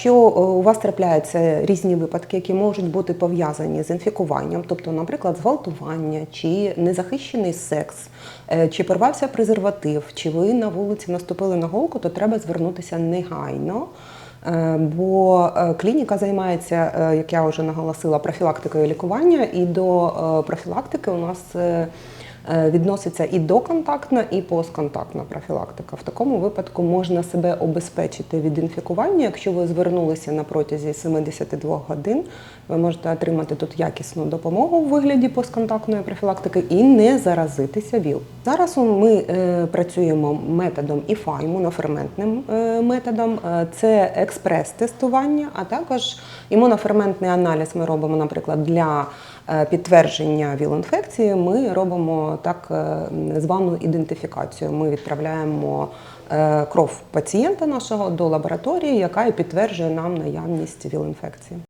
Якщо е, у вас трапляються різні випадки, які можуть бути пов'язані з інфікуванням, тобто, наприклад, зґвалтування чи незахищений секс, е, чи порвався презерватив, чи ви на вулиці наступили на голку, то треба звернутися негайно. Е, Бо клініка займається, як я вже наголосила, профілактикою лікування, і до профілактики у нас відноситься і доконтактна, і постконтактна профілактика. В такому випадку можна себе обезпечити від інфікування. Якщо ви звернулися на протязі 72 годин, ви можете отримати тут якісну допомогу у вигляді постконтактної профілактики і не заразитися ВІЛ. Зараз ми е, працюємо методом ІФА, імуноферментним е, методом. Е, Це експрес-тестування, а також імуноферментний аналіз ми робимо, наприклад, для підтвердження ВІЛ-інфекції. Ми робимо так звану ідентифікацію. Ми відправляємо кров пацієнта нашого до лабораторії, яка і підтверджує нам наявність ВІЛ-інфекції.